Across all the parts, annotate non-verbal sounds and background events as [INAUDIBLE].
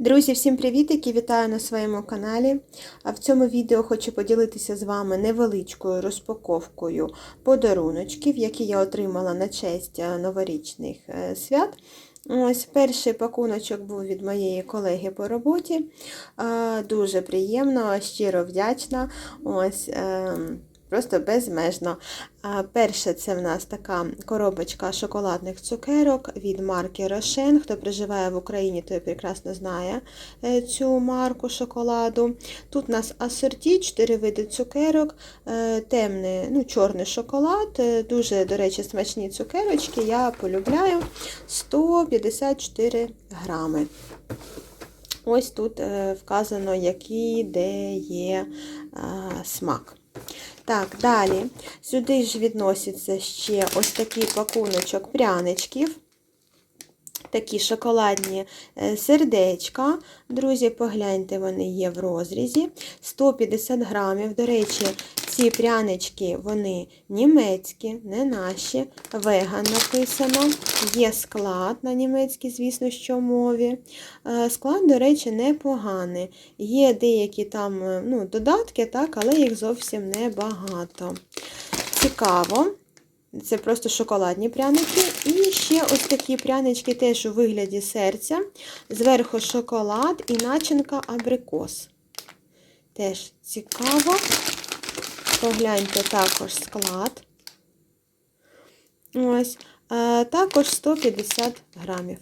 Друзі, всім привіт, які вітаю на своєму каналі. А в цьому відео хочу поділитися з вами невеличкою розпаковкою подаруночків, які я отримала на честь е, новорічних е, свят. Ось перший пакуночок був від моєї колеги по роботі. Дуже приємно, щиро вдячна. Ось. Просто безмежно. А, Перше, це в нас така коробочка шоколадних цукерок від марки Рошен. Хто проживає в Україні, той прекрасно знає е, цю марку шоколаду. Тут у нас асорті, 4 види цукерок, е, темний, ну, чорний шоколад, е, дуже, до речі, смачні цукерочки. Я полюбляю 154 грами. Ось тут вказано, який де є смак. Так, далі. Сюди ж відноситься ще ось такий пакуночок пряничків. Такі шоколадні е, сердечка. Друзі, погляньте, вони є в розрізі. 150 грамів. До речі, ці прянички, вони німецькі, не наші. Веган написано. Є склад на німецькій, звісно, що мові. Е, Склад, до речі, непоганий. Є деякі там е, ну, додатки, так, але їх зовсім небагато. Цікаво. Це просто шоколадні пряники. І ще ось такі прянички теж у вигляді серця. Зверху шоколад і начинка абрикос. Теж цікаво. Погляньте також склад. Ось. Також 150 грамів.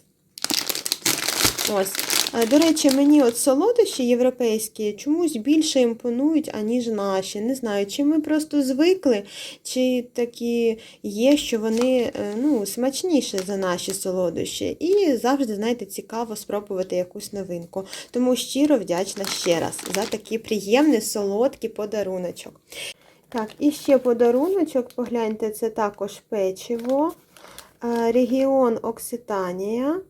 Ось. А, До речі, мені от солодощі європейські чомусь більше імпонують, аніж наші. Не знаю, чи ми просто звикли, чи такі є, що вони е, ну, смачніші за наші солодощі. І завжди, знаєте, цікаво спробувати якусь новинку. Тому щиро вдячна ще раз за такий приємний солодкий подаруночок. Так, і ще подаруночок, погляньте, це також печиво. Е, Регіон Окситанія.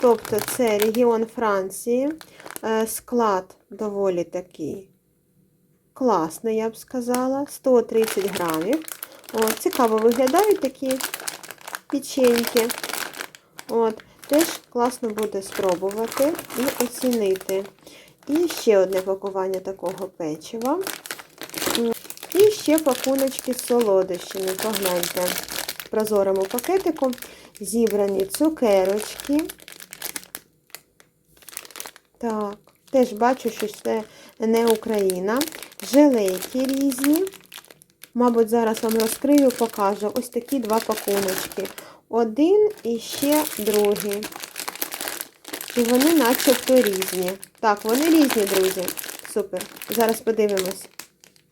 Тобто це регіон Франції. Е, Склад доволі такий класний, я б сказала. 130 грамів. О, цікаво виглядають такі печеньки. От, Теж класно буде спробувати і оцінити. І ще одне пакування такого печива. І ще пакуночки з солодощами. Погляньте, прозорому пакетику зібрані цукерочки. Так, теж бачу, що це не Україна. Желейки різні. Мабуть, зараз вам розкрию, покажу. Ось такі два пакуночки. Один і ще другий. І вони начебто різні. Так, вони різні, друзі. Супер. Зараз подивимось.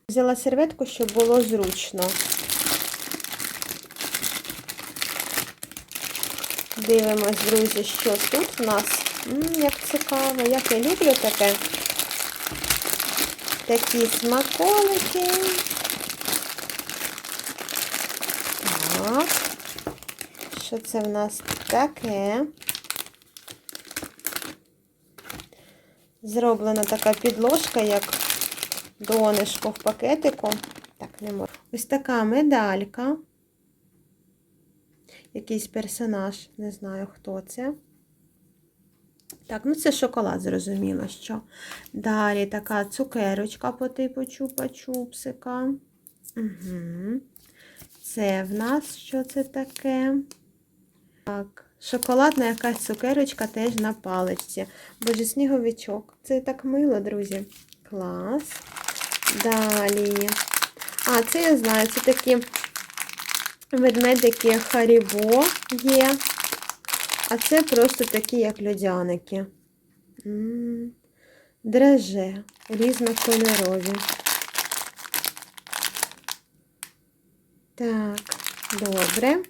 Взяла серветку, щоб було зручно. Дивимось, друзі, що тут у нас. Як цікаво, як я люблю таке. Такі смаколики. Так. Що це в нас таке? Зроблена така підложка, як донишко в пакетику. Так, не можу. Ось така медалька. Якийсь персонаж, не знаю, хто це. Так, ну це шоколад, зрозуміло, що. Далі така цукерочка по типу чупа-чупсика. Угу. Це в нас що це таке? Так, шоколадна якась цукерочка теж на паличці. Боже, сніговичок. Це так мило, друзі. Клас. Далі. А, це я знаю, це такі ведмедики Харібо є. А це просто такі, як льодяники. Драже різнокольорові. Так, добре.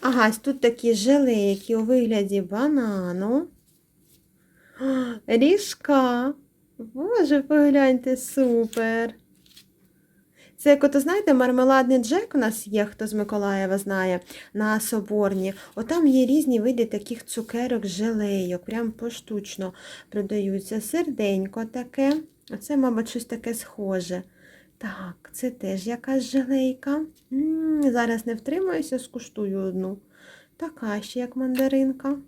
Ага, тут такі желейки у вигляді банану. Ріжка. Боже, погляньте, супер. Це, як ото, знаєте, мармеладний джек у нас є, хто з Миколаєва знає, на Соборні. Отам є різні види таких цукерок, желейок, прям поштучно продаються. Серденько таке. Оце, мабуть, щось таке схоже. Так, це теж якась желейка. М -м, зараз не втримаюся, скуштую одну. Така ще, як мандаринка.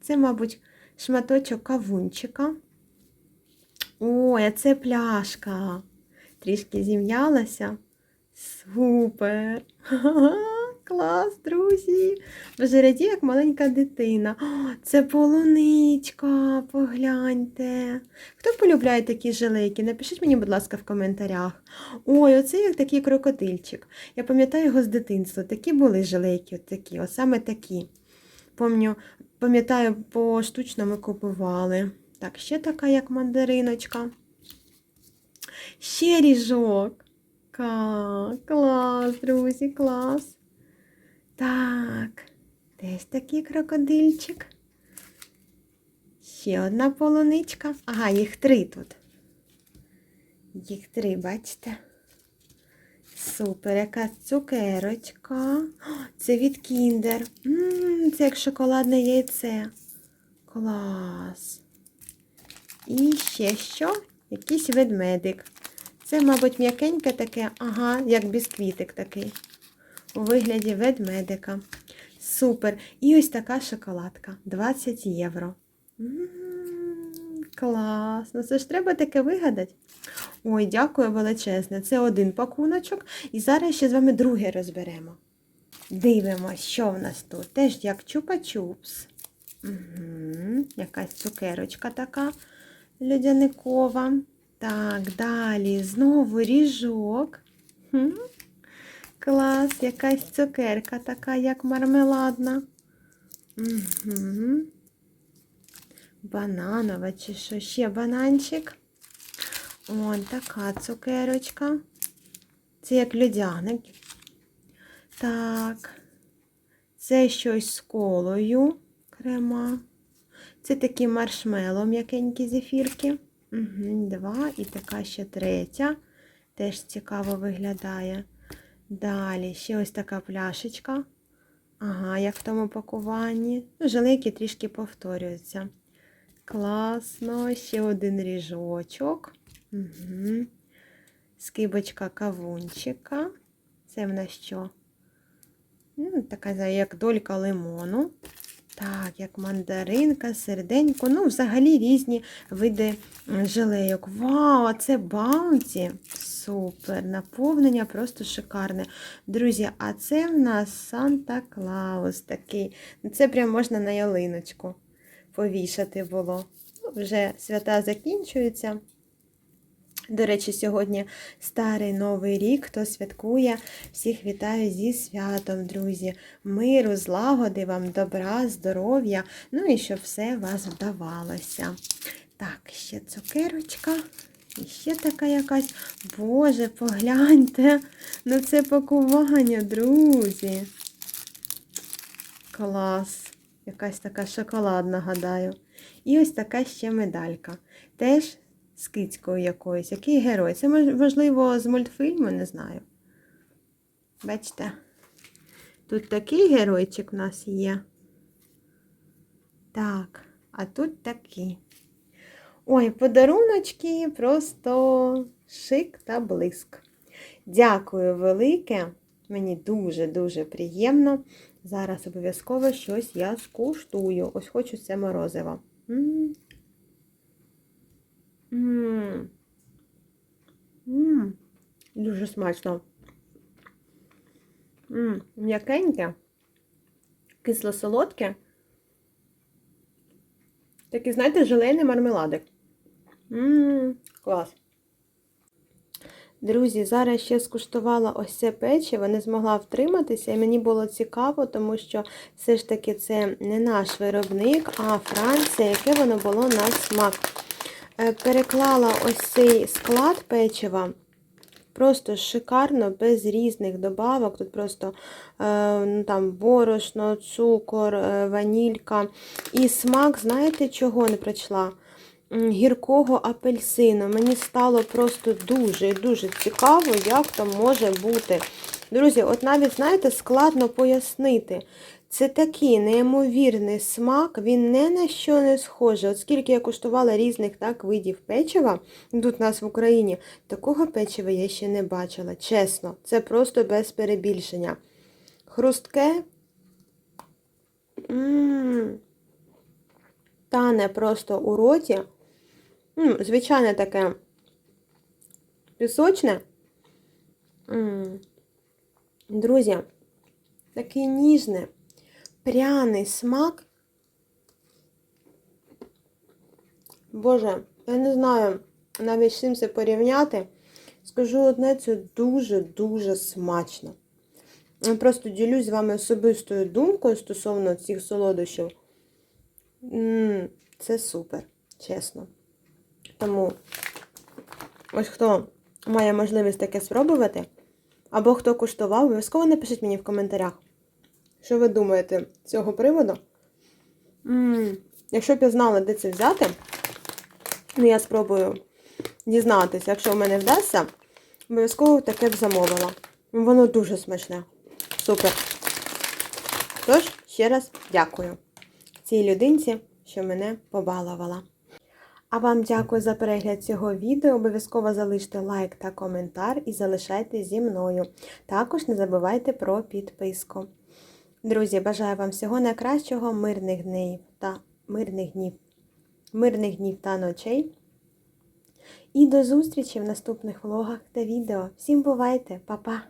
Це, мабуть, шматочок кавунчика. Ой, а це пляшка. Трішки зім'ялася. Супер! [LAUGHS] Клас, друзі! Боже, раді, як маленька дитина. О, це полуничка, погляньте. Хто полюбляє такі жилейки? Напишіть мені, будь ласка, в коментарях. Ой, оце як такий крокодильчик. Я пам'ятаю його з дитинства. Такі були жилейки, от такі, от саме такі. Пам'ятаю, поштучно ми купували. Так, ще така, як мандариночка. Ще ріжок. Ка, клас, друзі, клас. Так, десь такий крокодильчик. Ще одна полуничка. Ага, їх три тут. Їх три, бачите? Супер, яка цукерочка. Це від Кіндер. Це як шоколадне яйце. Клас. І ще що? Якийсь ведмедик. Це, мабуть, м'якеньке таке, ага, як бісквітик такий. У вигляді ведмедика. Супер. І ось така шоколадка. 20 євро. М, Клас. Ну це ж треба таке вигадати. Ой, дякую величезне. Це один пакуночок. І зараз ще з вами другий розберемо. Дивимося, що в нас тут. Теж як чупа-чупс. Угу. Якась цукерочка така льодяникова. Так, далі знову ріжок. Клас, якась цукерка така, як мармеладна. Угу. Бананова чи що ще бананчик. Вон така цукерочка. Це як льодяник. Так. Це щось з колою крема. Це такі маршмело м'якенькі зефірки. Угу, два і така ще третя. Теж цікаво виглядає. Далі ще ось така пляшечка. Ага, як в тому пакуванні. Ну, Жилейки трішки повторюються. Класно, ще один ріжочок. Угу. Скибочка кавунчика. Це в нас що? Ну, така як долька лимону. Так, як мандаринка, серденько. Ну, взагалі різні види м, жилейок. Вау, а це баунті. Супер. Наповнення просто шикарне. Друзі, а це в нас Санта Клаус такий. Це прям можна на ялиночку повішати було. Вже свята закінчуються. До речі, сьогодні старий новий рік, хто святкує. Всіх вітаю зі святом, друзі. Миру, злагоди вам, добра, здоров'я. Ну і щоб все вас вдавалося. Так, ще цукерочка. І ще така якась. Боже, погляньте на це пакування, друзі. Клас. Якась така шоколадна, гадаю. І ось така ще медалька. Теж з кицькою якоюсь. Який герой? Це, можливо, з мультфільму, не знаю. Бачите? Тут такий геройчик в нас є. Так, а тут такий. Ой, подаруночки просто шик та блиск. Дякую велике. Мені дуже-дуже приємно. Зараз обов'язково щось я скуштую. Ось хочу це морозиво. М. М. М. Дуже смачно. М. М'якеньке, кисло-солодке. Такий, знаєте, желейний мармеладик. Ммм, клас. Друзі, зараз ще скуштувала ось це печиво, не змогла втриматися, і мені було цікаво, тому що все ж таки це не наш виробник, а Франція, яке воно було на смак. Е, Переклала ось цей склад печива. Просто шикарно, без різних добавок. Тут просто е, ну, там борошно, цукор, е, ванілька. І смак, знаєте, чого не прочла? Гіркого апельсину. Мені стало просто дуже-дуже цікаво, як там може бути. Друзі, от навіть, знаєте, складно пояснити. Це такий неймовірний смак, він не на що не схожий. От скільки я куштувала різних так видів печива тут у нас в Україні, такого печива я ще не бачила. Чесно, це просто без перебільшення. Хрустке. М. тане просто у роті. М, Звичайне таке пісочне. М. Друзі, такий ніжний, пряний смак. Боже, я не знаю навіть з чим це порівняти. Скажу одне, це дуже-дуже смачно. Я просто ділюсь з вами особистою думкою стосовно цих солодощів. М, Це супер, чесно. Тому, ось хто має можливість таке спробувати, або хто куштував, обов'язково напишіть мені в коментарях, що ви думаєте з цього приводу. М, Якщо б я знала, де це взяти, ну я спробую дізнатися, якщо в мене вдасться, обов'язково таке б замовила. Воно дуже смачне. Супер. Тож, ще раз дякую цій людинці, що мене побалувала. А вам дякую за перегляд цього відео. Обов'язково залиште лайк та коментар і залишайтесь зі мною. Також не забувайте про підписку. Друзі, бажаю вам всього найкращого, мирних днів та мирних днів, мирних днів та ночей. І до зустрічі в наступних влогах та відео. Всім бувайте, па-па!